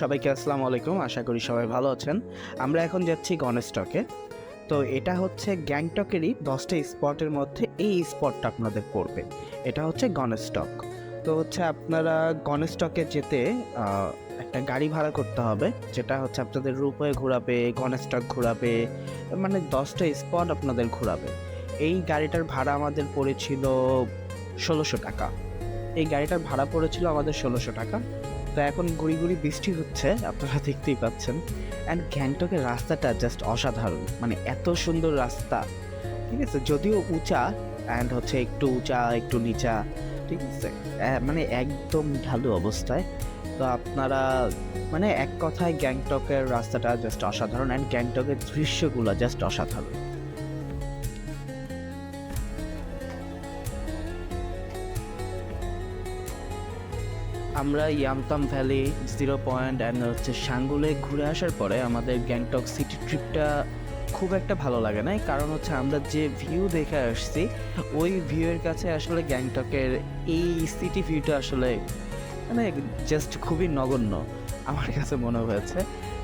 সবাইকে আসসালামু আলাইকুম, আশা করি সবাই ভালো আছেন। আমরা এখন যাচ্ছি গণেশটকে তো এটা হচ্ছে গ্যাংটকেরই দশটা স্পটের মধ্যে এই স্পটটা আপনাদের পড়বে। এটা হচ্ছে গণেশটক তো হচ্ছে আপনারা গণেশটকে যেতে একটা গাড়ি ভাড়া করতে হবে। যেটা হচ্ছে আপনাদের রূপে ঘোরাবে গণেশটক ঘোরাবে মানে দশটা স্পট আপনাদের ঘোরাবে। এই গাড়িটার ভাড়া আমাদের পড়েছিল ষোলোশো টাকা। এই গাড়িটার ভাড়া পড়েছিল আমাদের ষোলোশো টাকা। তো এখন গুড়ি গুড়ি বৃষ্টি হচ্ছে, আপনারা দেখতেই পাচ্ছেন। অ্যান্ড গ্যাংটকের রাস্তাটা জাস্ট অসাধারণ মানে এত সুন্দর রাস্তা। ঠিক আছে? যদিও উঁচা অ্যান্ড হচ্ছে একটু উঁচা, একটু নিচা। ঠিক আছে? মানে একদম ঢালু অবস্থায়। তো আপনারা মানে এক কথায় গ্যাংটকের রাস্তাটা জাস্ট অসাধারণ অ্যান্ড গ্যাংটকের দৃশ্যগুলো জাস্ট অসাধারণ। আমরা Yumthang valley zero point and হচ্ছে সাঙ্গুলে ঘুরে আসার পরে আমাদের গ্যাংটক সিটি ট্রিপটা খুব একটা ভালো লাগে না কারণ হচ্ছে আমরা যে ভিউ দেখে আসছি, ওই ভিউয়ের কাছে আসলে গ্যাংটকের এই সিটি ভিউটা আসলে মানে জাস্ট খুবই নগণ্য আমার কাছে মনে হয়েছে।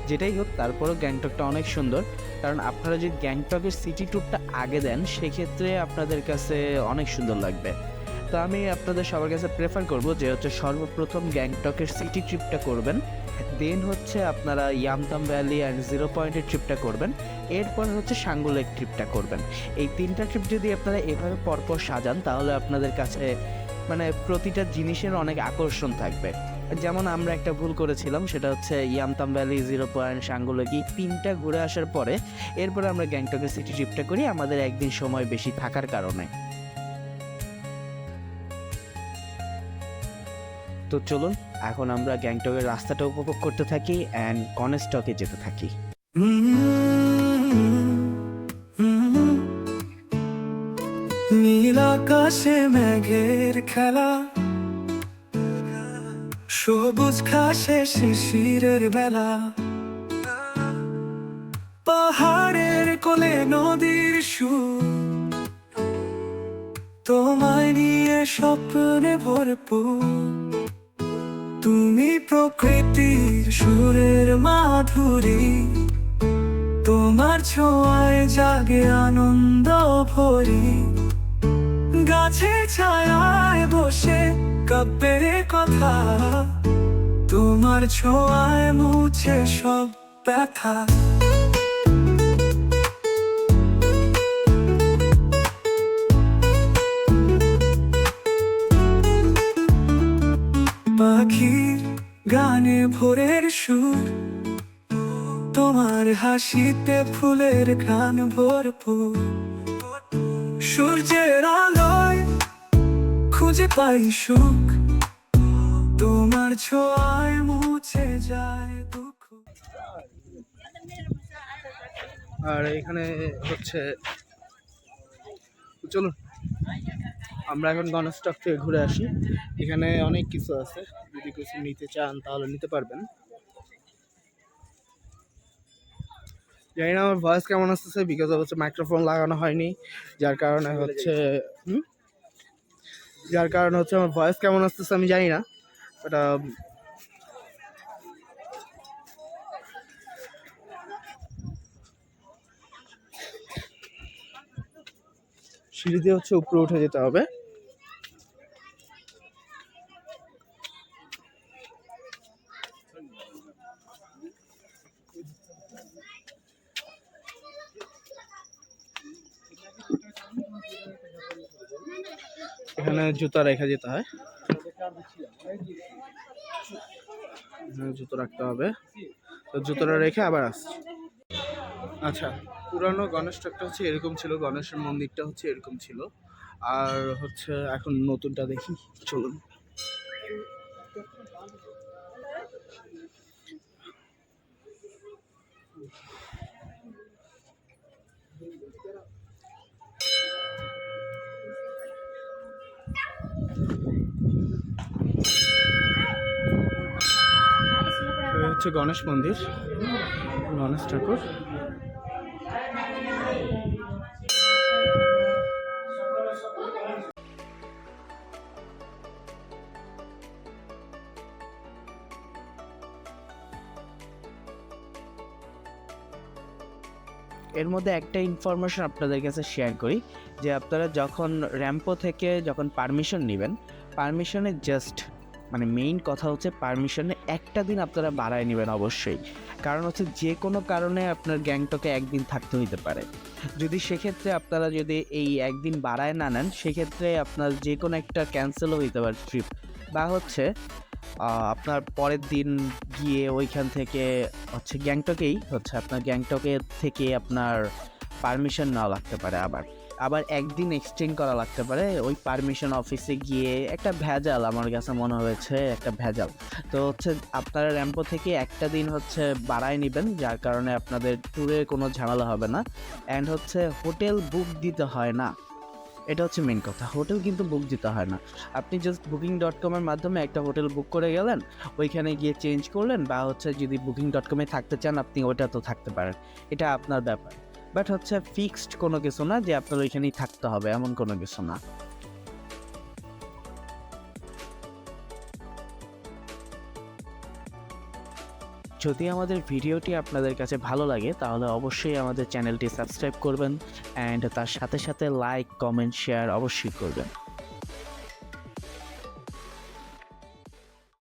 যেটাই হোক, তারপরেও গ্যাংটকটা অনেক সুন্দর। কারণ আপনারা যদি গ্যাংটকের সিটি ট্যুরটা আগে দেন, সেক্ষেত্রে আপনাদের কাছে অনেক সুন্দর লাগবে। তো আমি আপনাদের সবার কাছে প্রেফার করব যে হচ্ছে সর্বপ্রথম গ্যাংটকের সিটি ট্রিপটা করবেন দেন হচ্ছে আপনারা ইয়ামতাম ভ্যালি অ্যান্ড জিরো পয়েন্টের ট্রিপটা করবেন, এরপর হচ্ছে সাঙ্গুলের ট্রিপটা করবেন। এই তিনটা ট্রিপ যদি আপনারা এভাবে পরপর সাজান, তাহলে আপনাদের কাছে মানে প্রতিটা জিনিসের অনেক আকর্ষণ থাকবে। যেমন আমরা একটা ভুল করেছিলাম, সেটা হচ্ছে ইয়ামতাম ভ্যালি জিরো পয়েন্ট সাঙ্গুলেকি তিনটা ঘুরে আসার পরে, এরপরে আমরা গ্যাংটকের সিটি ট্রিপটা করি, আমাদের একদিন সময় বেশি থাকার কারণে। তো চলুন, এখন আমরা গ্যাংটকের রাস্তাটা উপভোগ করতে থাকি অ্যান্ড কনেস্টকে যেতে থাকি। নীল আকাশে মেঘের খেলা, সবুজ ঘাসে শিশিরের বেলা, পাহাড়ের কোলে নদীর সুর, তোমায় নিয়ে স্বপ্নে ভরপুর। তুমি প্রকৃতির সুরের মাধুরী। তোমার ছোঁয়ায় জাগে আনন্দ ভরি। গাছে ছায়ায় বসে কাব্যের কথা। তোমার ছোঁয়ায় মুছে সব ব্যথা। ভোরের সুর, তোমার হাসিতে ফুলের ঘ্রাণ ভরপুর। সূর্যের আলোয় খুঁজে পাই সুখ, তোমার ছোঁয়ায় মুছে যায় দুঃখ। আর এখানে হচ্ছে, চলুন। আমরা এখন গণস্টক থেকে ঘুরে আসি। এখানে অনেক কিছু আছে। যদি কিছু নিতে চান তাহলে নিতে পারবেন। জানি না আমার ভয়েস কেমন আসতেছে বিকজ হচ্ছে মাইক্রোফোন লাগানো হয়নি। যার কারণে হচ্ছে হুম? যার কারণে হচ্ছে আমার ভয়েস কেমন আসতেছে আমি জানি না বাট সিঁড়ি দিয়ে হচ্ছে উপরে উঠে যেতে হবে। এখানে জুতা রেখে যেতে হয়। জুতো রাখতে হবে। তো জুতোটা রেখে আবার আসছি। আচ্ছা পুরানো গণেশ টকটা হচ্ছে এরকম ছিল, গণেশের মন্দিরটা হচ্ছে এরকম ছিল। আর হচ্ছে এখন নতুনটা দেখি, চলুন। হচ্ছে গণেশ মন্দির, গণেশ ঠাকুর। এর মধ্যে একটা ইনফরমেশন আপনাদের কাছে শেয়ার করি, যে আপনারা যখন র্যাম্পো থেকে যখন পারমিশন নেবেন পারমিশনে জাস্ট মানে মেইন কথা হচ্ছে পারমিশনে একটা দিন আপনারা বাড়ায় নেবেন অবশ্যই। কারণ হচ্ছে যে কোনো কারণে আপনার গ্যাংটকে একদিন থাকতে হইতে পারে। যদি সেক্ষেত্রে আপনারা যদি এই একদিন বাড়ায় না নেন, সেক্ষেত্রে আপনার যে কোনো একটা ক্যান্সেলও হইতে পারে ট্রিপ বা হচ্ছে আপনার পরের দিন গিয়ে ওইখান থেকে হচ্ছে গ্যাংটকেই, হচ্ছে আপনার গ্যাংটকে থেকে আপনার পারমিশন নেওয়া লাগতে পারে আবার। আবার একদিন এক্সটেন্ড করা লাগতে পারে, ওই পারমিশন অফিসে গিয়ে একটা ভেজাল, আমার কাছে মনে হয়েছে একটা ভেজাল। তো হচ্ছে আপনারা র্যাম্পো থেকে একটা দিন হচ্ছে বাড়ায় নেবেন, যার কারণে আপনাদের ট্যুরে কোনো ঝামেলা হবে না। অ্যান্ড হচ্ছে হোটেল বুক দিতে হয় না। এটা হচ্ছে মেন কথা। হোটেল কিন্তু বুক দিতে হয় না। আপনি জাস্ট বুকিং ডট কমের মাধ্যমে একটা হোটেল বুক করে গেলেন, ওইখানে গিয়ে চেঞ্জ করলেন বা হচ্ছে যদি বুকিং ডট কমে থাকতে চান, আপনি ওইটা তো থাকতে পারেন। এটা আপনার ব্যাপার। বাট হচ্ছে ফিক্সড কোনো কিছু না যে আপনার ওইখানেই থাকতে হবে, এমন কোনো কিছু না। যদি আমাদের ভিডিওটি আপনাদের কাছে ভালো লাগে, তাহলে অবশ্যই আমাদের চ্যানেলটি সাবস্ক্রাইব করবেন, অ্যান্ড তার সাথে সাথে লাইক, কমেন্ট, শেয়ার অবশ্যই করবেন।